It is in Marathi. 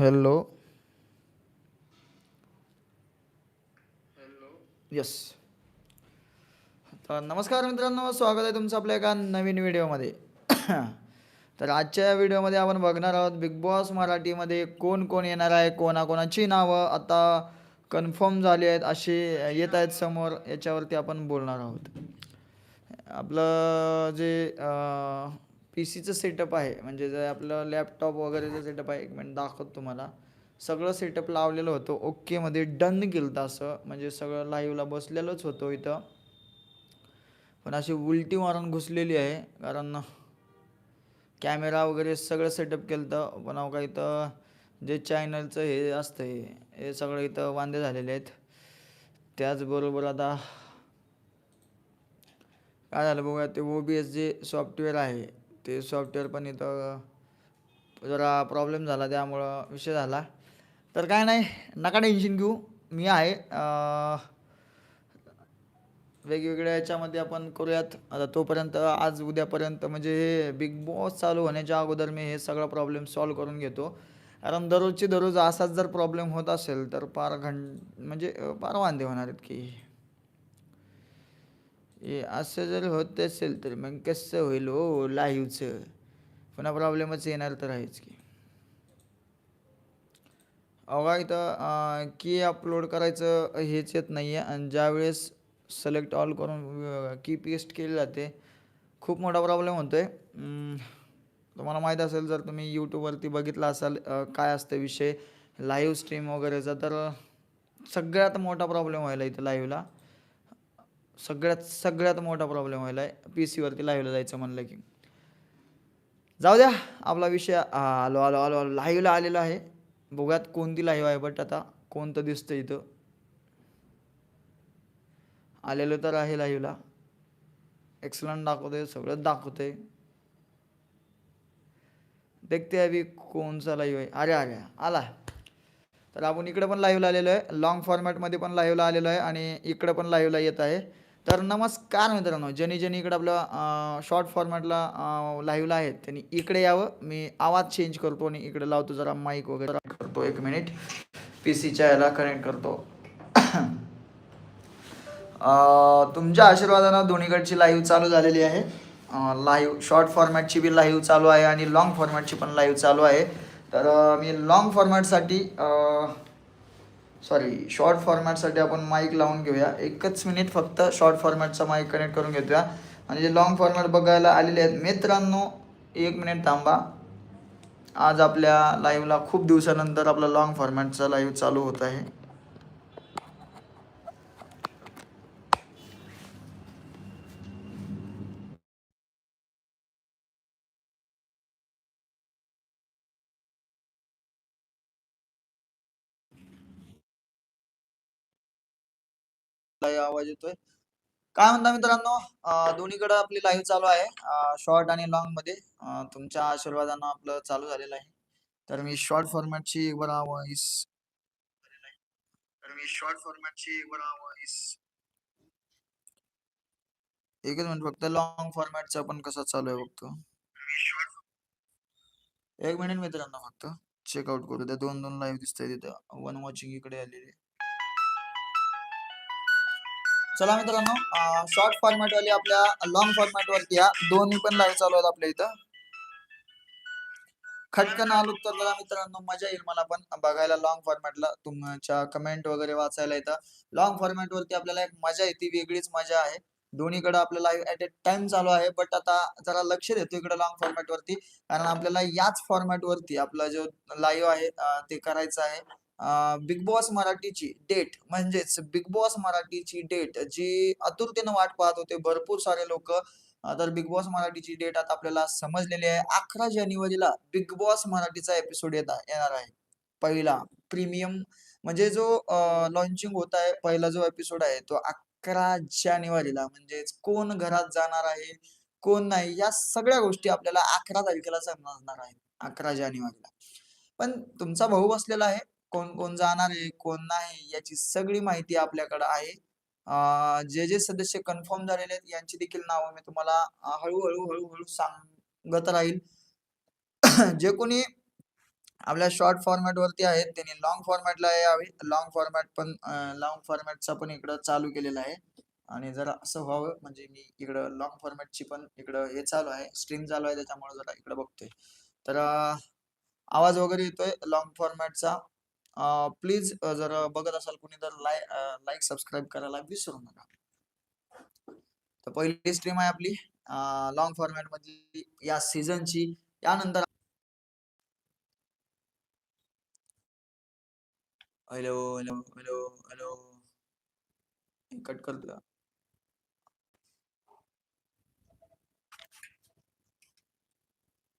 हॅलो यस तर नमस्कार मित्रांनो स्वागत आहे तुमचं आपल्या एका नवीन व्हिडिओमध्ये. तर आजच्या या व्हिडिओमध्ये आपण बघणार आहोत बिग बॉस मराठीमध्ये कोण कोण येणार आहे कोणाकोणाची नावं. आता कन्फर्म झाली आहेत अशी येत आहेत समोर याच्यावरती आपण बोलणार आहोत. आपलं जे पी सीचं सेटअप आहे. म्हणजे जर आपलं लॅपटॉप वगैरेचं सेटअप आहे एक मिनिट दाखवतो तुम्हाला. सगळं सेटअप लावलेलं होतं. ओकेमध्ये डन केलं होतं असं. म्हणजे सगळं लाईव्हला बसलेलंच होतं इथं. पण अशी उलटी मारून घुसलेली आहे. कारण कॅमेरा वगैरे सगळं सेटअप केलं होतं पण अहो का इथं जे चॅनलचं हे असतं हे हे सगळं इथं वांदे झालेले आहेत. त्याचबरोबर आता काय झालं बघूया. ते ओ बी एस जे सॉफ्टवेअर आहे ते सॉफ्टवेअर पण इथं जरा प्रॉब्लेम झाला त्यामुळं विषय झाला. तर काय नाही नका टेन्शन घेऊ. मी आहे. वेगवेगळ्या याच्यामध्ये आपण करूयात. आता तोपर्यंत आज उद्यापर्यंत म्हणजे हे बिग बॉस चालू होण्याच्या अगोदर मी हे सगळं प्रॉब्लेम सॉल्व करून घेतो. कारण दररोजची दररोज असाच जर प्रॉब्लेम होत असेल तर फार घं म्हणजे फार वांदे होणार आहेत की. हे असं जर होत असेल तर मग कसं होईल हो लाईव्हचं पुन्हा प्रॉब्लेमच येणार तर आहेच की. अवघा इथं की अपलोड करायचं हेच येत नाही आहे आणि ज्यावेळेस सिलेक्ट ऑल करून की पेस्ट केली जाते खूप मोठा प्रॉब्लेम होतो आहे तुम्हाला माहीत असेल जर तुम्ही यूट्यूबवरती बघितला असाल काय असतं विषय? लाईव्ह स्ट्रीम वगैरेचा तर सगळ्यात मोठा प्रॉब्लेम व्हायला इथं लाईव्हला सगळ्यात सगळ्यात मोठा प्रॉब्लेम व्हायला आहे पी सीवरती लाईव्हला जायचं म्हणलं की. जाऊ द्या आपला विषय आलो आलो आलो आलो. लाईव्हला आलेला आहे. बघूयात कोणती लाईव्ह आहे बट आता कोणतं दिसतं इथं. आलेलं तर आहे लाईव्हला एक्सलंट दाखवतंय सगळंच दाखवतंय. देखते अभी कोणचा लाईव्ह आहे. अरे अरे आला. तर आपण इकडे पण लाईव्हला आलेलो आहे. लॉंग फॉर्मॅटमध्ये पण लाईव्हला आलेलो आहे आणि इकडे पण लाईव्हला येत आहे. तर नमस्कार मित्रांनो ज्यांनी ज्यांनी इकडे आपलं शॉर्ट फॉर्मॅटला लाईव्हला आहेत त्यांनी इकडे यावं. मी आवाज चेंज करतो आणि इकडे लावतो जरा माईक वगैरे. करतो एक मिनिट पी सीच्या याला कनेक्ट करतो. तुमच्या आशीर्वादानं दोन्हीकडची लाईव्ह चालू झालेली आहे. लाईव्ह शॉर्ट फॉर्मॅटची बी लाईव्ह चालू आहे आणि लाँग फॉर्मॅटची पण लाईव्ह चालू आहे. तर मी लाँग फॉर्मॅटसाठी सॉरी शॉर्ट फॉर्मॅटसाठी आपण माईक लावून घेऊया. एकच मिनिट फक्त शॉर्ट फॉर्मॅटचा माईक कनेक्ट करून घेऊया आणि जे लॉंग फॉर्मॅट बघायला आलेले आहेत मित्रांनो एक मिनिट थांबा. आज आपल्या लाईव्हला खूप दिवसानंतर आपला लाँग फॉर्मॅटचा लाईव्ह चालू होत आहे. आवाज येतोय. काय म्हणता मित्रांनो? दोन्हीकडे आपली लाईव्ह चालू आहे. शॉर्ट आणि लॉंगमध्ये. तुमच्या आशीर्वादानं आपलं चालू झालेलं आहे. तर मी शॉर्ट फॉर्मॅटची एक बरा व्हॉइस तर मी शॉर्ट फॉर्मॅटची एक बरा वॉइस एकच मिनिट फक्त. लॉंग फॉर्मॅटचा पण कसा चालू आहे बघतो. एक मिनिट मित्रांनो फक्त. चेकआउट करू द्या. दोन दोन लाईव्ह दिसतंय तिथं. वन वॉचिंग इकडे आलेली चला मित्रांनो शॉर्ट फॉर्मॅट वाली आपल्या लॉंग फॉर्मॅट वरती या. दोन्ही पण लाईव्ह चालू आहेत आपल्या इथं. खटकन आलो तर जरा मित्रांनो मजा येईल मला पण बघायला लॉंग फॉर्मॅटला तुमच्या कमेंट वगैरे वाचायला येतं लॉंग फॉर्मॅट वरती आपल्याला एक मजा येते वेगळीच मजा आहे. दोन्हीकडे आपलं लाईव्ह ऍट ए टाइम चालू आहे बट आता जरा लक्ष देतो इकडे लॉंग फॉर्मॅट वरती. कारण आपल्याला याच फॉर्मॅट वरती आपला जो लाईव्ह आहे ते करायचं आहे. बिग बॉस मराठीची डेट म्हणजेच बिग बॉस मराठीची डेट जी आतुरतेनं वाट पाहत होते. भरपूर सारे लोक तर बिग बॉस मराठीची डेट आता आपल्याला समजलेली आहे. अकरा जानेवारीला बिग बॉस मराठीचा एपिसोड येणार आहे. पहिला प्रीमियम म्हणजे जो लॉन्चिंग होत आहे पहिला जो एपिसोड आहे तो अकरा जानेवारीला. म्हणजेच कोण घरात जाणार आहे कोण नाही या सगळ्या गोष्टी आपल्याला अकरा तारखेला समजणार आहेत अकरा जानेवारीला. पण तुमचा भाऊ बसलेला आहे. कोण कोण जाणार आहे कोण नाही याची सगळी माहिती आपल्याकडे आहे. जे जे सदस्य कन्फर्म झालेले आहेत यांची देखील नावं मी तुम्हाला हळूहळू हळूहळू सांगत राहील. जे कोणी आपल्या शॉर्ट फॉर्मॅट वरती आहेत त्यांनी लॉंग फॉर्मॅटला यावे. लॉंग फॉर्मॅट पण लॉंग फॉर्मॅटचा पण इकडं चालू केलेला आहे. आणि जरा असं व्हावं म्हणजे मी इकडं लॉंग फॉर्मॅटची पण इकडं हे चालू आहे. स्ट्रीम चालू आहे त्याच्यामुळे जरा इकडं बघतोय. तर आवाज वगैरे येतोय लॉंग फॉर्मॅटचा प्लीज जर बघत असाल कुणी तर लाय लाईक सबस्क्राईब करायला विसरू नका. तर पहिली स्ट्रीम आहे आपली लॉंग फॉर्मॅटमध्ये या सीझनची यानंतर hello hello hello hello cut करतो